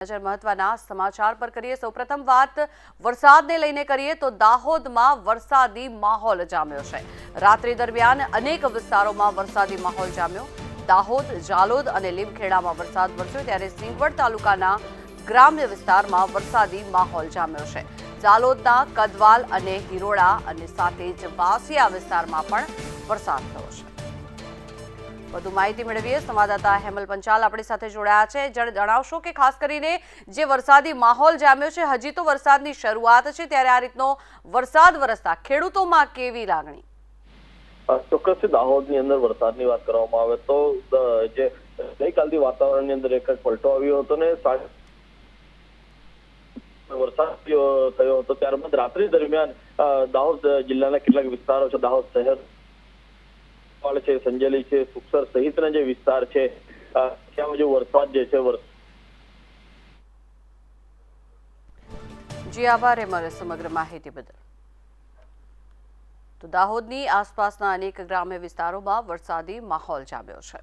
નજર મહત્વના સમાચાર પર કરીએ. સૌપ્રથમ વાત, વરસાદને લઈને કરીએ તો દાહોદમાં વરસાદી માહોલ જામ્યો છે. રાત્રિ દરમિયાન અનેક વિસ્તારોમાં વરસાદી માહોલ જામ્યો. દાહોદ જાલોદ અને લીમખેડામાં વરસાદ વરસ્યો ત્યારે સિંગવડ તાલુકાના ગ્રામ્ય વિસ્તારમાં વરસાદી માહોલ જામ્યો છે. જાલોદના કદવાલ અને હિરોડા અને સાથે જ વાસિયા વિસ્તારમાં પણ વરસાદ થયો છે. વધુ માહિતી મેળવીએ. સંવાદદાતા હેમલ પંચાલ આપણી સાથે જોડાયા છે. જણ- જણાવશો કે ખાસ કરીને જે વરસાદી માહોલ જામ્યો છે, હજી તો વરસાદની શરૂઆત છે, ત્યારે આ રીતનો વરસાદ વરસતા ખેડૂતોમાં કેવી લાગણી? ચોક્કસ દાહોદની અંદર વરસાદની વાત કરવામાં આવે તો જે ગઈકાલથી વાતાવરણની અંદર એક જ પલટો આવ્યો હતો ને વરસાદ થયો હતો, ત્યારબાદ રાત્રિ દરમિયાન દાહોદ જિલ્લાના કેટલાક વિસ્તારો છે, દાહોદ શહેર વાળ છે, સંજેલી છે, સુખસર સહિતના જે વિસ્તાર છે ત્યાં જે વરસાદ જે છે જી આભાર હેમલ સમગ્ર માહિતી બદલ. તો દાહોદની આસપાસના અનેક ગ્રામ્ય વિસ્તારોમાં વરસાદી માહોલ જામ્યો છે.